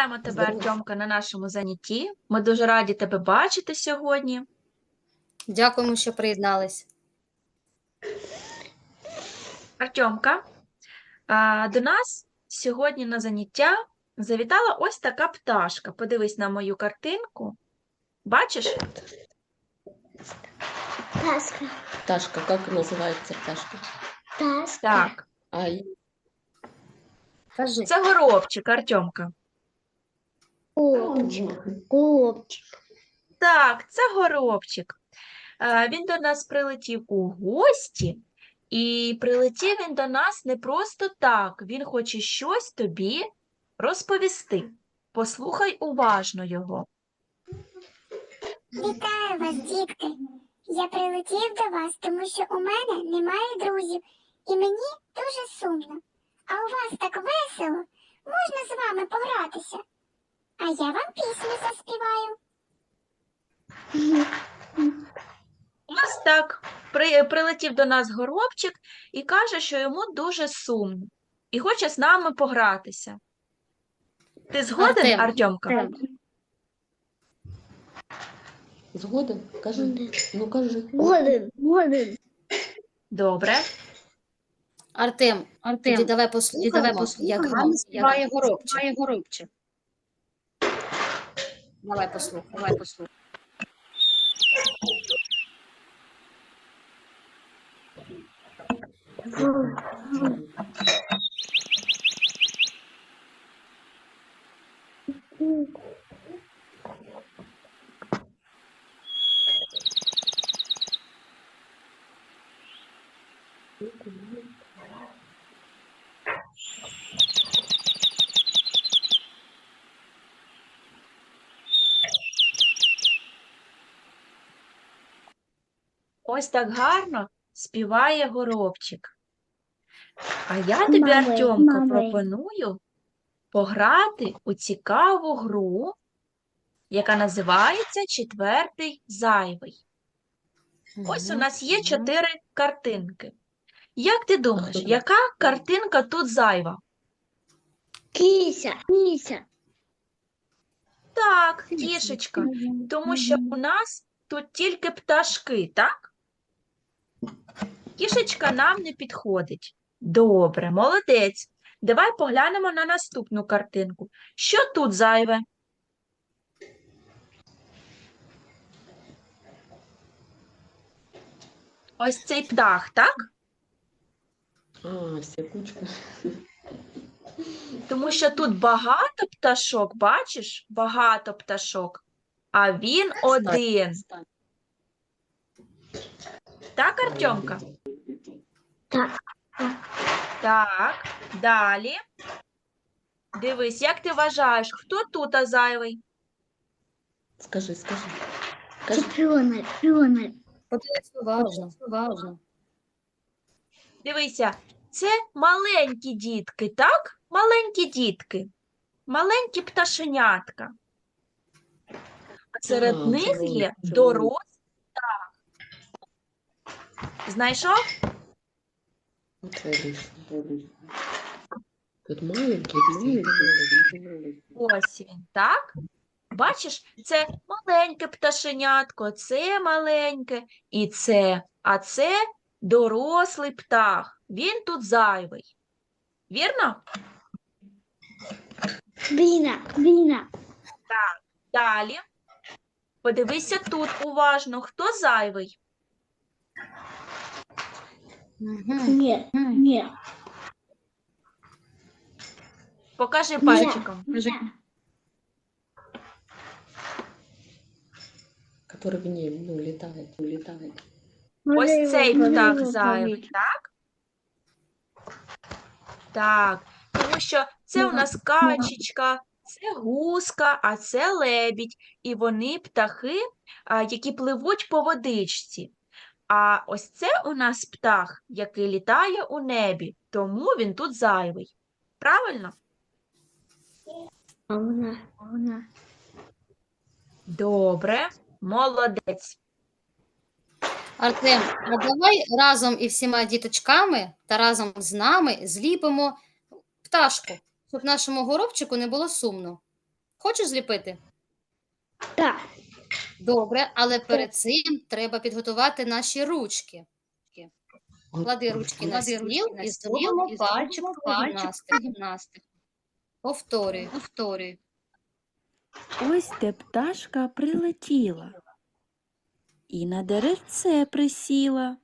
Вітаємо тебе, Здорово. Артемка, на нашому занятті. Ми дуже раді тебе бачити сьогодні. Дякуємо, що приєднались. Артемка, до нас сьогодні на заняття завітала ось така пташка. Подивись на мою картинку. Бачиш? Пташка. Пташка, как называется пташка? Пташка. Так, Ай, це горобчик, Артемка. Голубчик. Голубчик. Так, це горобчик. Е, Він до нас прилетів у гості, і прилетів він до нас не просто так. Він хоче щось тобі розповісти. Послухай уважно його. Вітаю вас, дітки. Я прилетів до вас, тому що у мене немає друзів, і мені дуже сумно. А у вас так весело. Можна з вами погратися. А я вам пісню заспіваю. Ось так. При, прилетів до нас горобчик і каже, що йому дуже сумно і хоче з нами погратися. Ти згоден, Артем, Артемка? Артем. згоден? Кажи. Ну кажи. Голубь. Голубь. Добре. Артем, Артем, тоді давай послухаємо, давай як послухаємо, гарно співає горобчик. Співає послухай, Давай послухай. давай послухаємо. Ось так гарно співає горобчик. А я тобі, Мами, Артемко, мами. пропоную пограти у цікаву гру, яка називається Четвертий зайвий. Ось у нас є чотири картинки. Як ти думаєш, яка картинка тут зайва? Кися. Кися. Так, кішечка, тому що у нас тут тільки пташки, так? Кішечка нам не підходить. Добре, молодець. Давай поглянемо на наступну картинку. Що тут зайве? Ось цей птах, так? А, вся кучка. Тому що тут багато пташок, бачиш? Багато пташок, а він один. Так, Артемка? Так. Так, далі. Дивись, як ти вважаєш, хто тут а зайвий? Скажи, скажи. Скажи. Чемпіони. Чемпіони. Подивись уважно, уважно. Дивися, це маленькі дітки, так? Маленькі дітки, маленькі пташенятка. А серед них є червоні. Знайшов? Видишь. Тут маленький, маленький, маленький. Ось він, так? Бачиш, це маленьке пташенятко, це маленьке і це, а це дорослий птах. Він тут зайвий. Вірно? Біна. Біна. Далі. Подивися тут уважно, хто зайвий? Ні. Ні. Покажи пальчиком. Ні. Который в ней, ну, летает, улетает. Ось цей птах зайвий, так? Так, тому що це у нас качечка, це гуска, а це лебідь. І вони птахи, які пливуть по водичці. А ось це у нас птах, який літає у небі, тому він тут зайвий. Правильно? Вона. Добре, молодець. Артем, а давай разом із всіма діточками та разом з нами зліпимо пташку, щоб нашому горобчику не було сумно. Хочеш зліпити? Так. Добре, але перед цим треба підготувати наші ручки. Клади ручки на стіл і зробимо пальчикову гімнастику. Повторюй, повторюй. Ось де пташка прилетіла і на деревце присіла.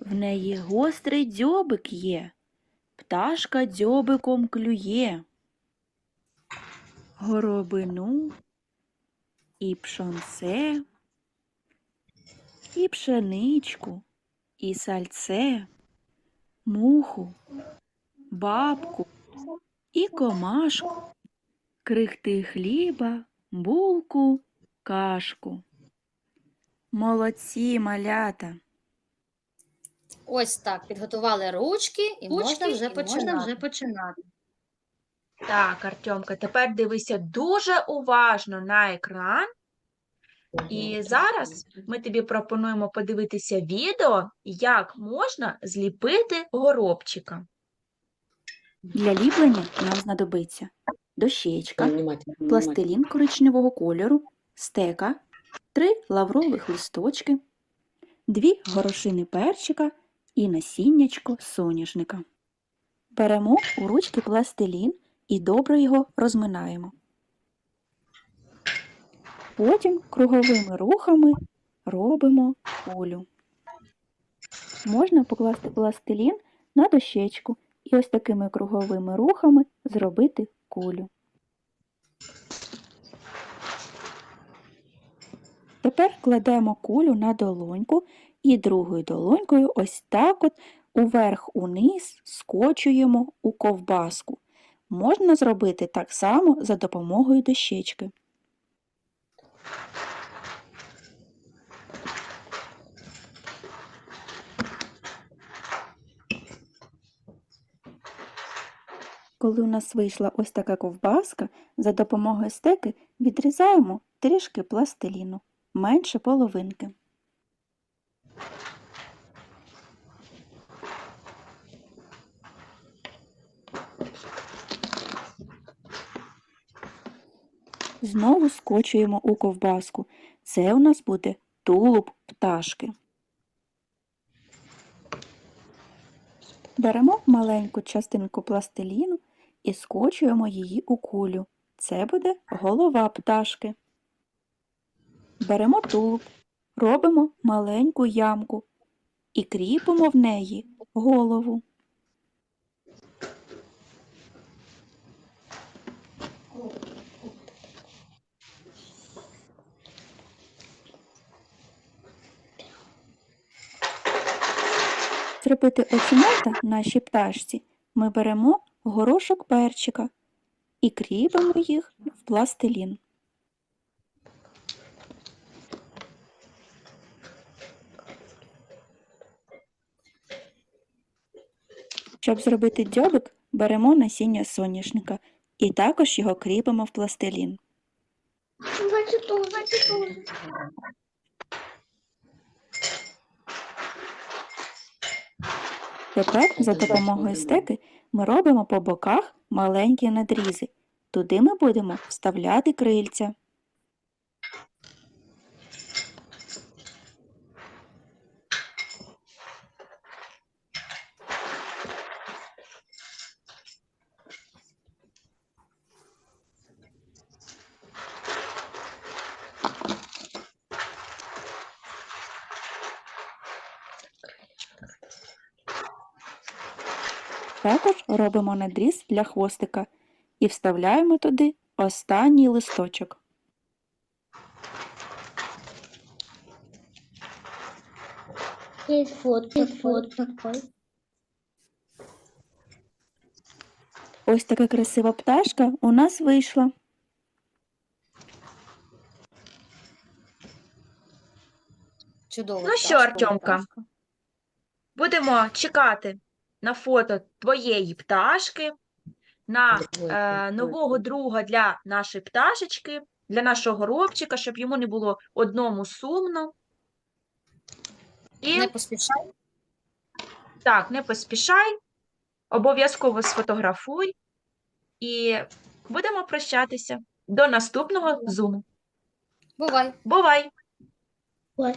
В неї гострий дзьобик є, пташка дзьобиком клює. Горобину і пшонце, і пшеничку, і сальце, муху, бабку і комашку крихти хліба, булку, кашку. Молодці, малята! Ось так, підготували ручки і можна вже починати. починати. Так, Артемка, тепер дивися дуже уважно на екран. І зараз ми тобі пропонуємо подивитися відео, як можна зліпити горобчика. Для ліплення нам знадобиться дощечка, пластилін коричневого кольору, стека, три лаврових листочки, дві горошини перчика і насіннячко соняшника. Беремо у ручки пластилін і добре його розминаємо. Потім круговими рухами робимо кулю. Можна покласти пластилін на дощечку і ось такими круговими рухами зробити кулю. Тепер кладемо кулю на долоньку і другою долонькою ось так от уверх униз скочуємо у ковбаску. Можна зробити так само за допомогою дощечки. Коли у нас вийшла ось така ковбаска, за допомогою стеки відрізаємо трішки пластиліну, менше половинки. Знову скочуємо у ковбаску. Це у нас буде тулуб пташки. Беремо маленьку частинку пластиліну і скочуємо її у кулю. Це буде голова пташки. Беремо тулуб, робимо маленьку ямку і кріпимо в неї голову. Зробити оченята нашій пташці ми беремо горошок перчика і кріпимо їх в пластилін. Щоб зробити дзьобик, беремо насіння соняшника і також його кріпимо в пластилін. Бачу тоже, бачу Тепер за допомогою стеки ми робимо по боках маленькі надрізи. Туди ми будемо вставляти крильця. Також робимо надріз для хвостика і вставляємо туди останній листочок. Ось така красива пташка у нас вийшла. Чудово. Ну що, Артемка? Будемо чекати на фото твоєї пташки, на е, нового друга для нашої пташечки, для нашого горобчика, щоб йому не було одному сумно. І Не поспішай. так, не поспішай, обов'язково сфотографуй і будемо прощатися. До наступного зуму. Бувай! Бувай! Ой.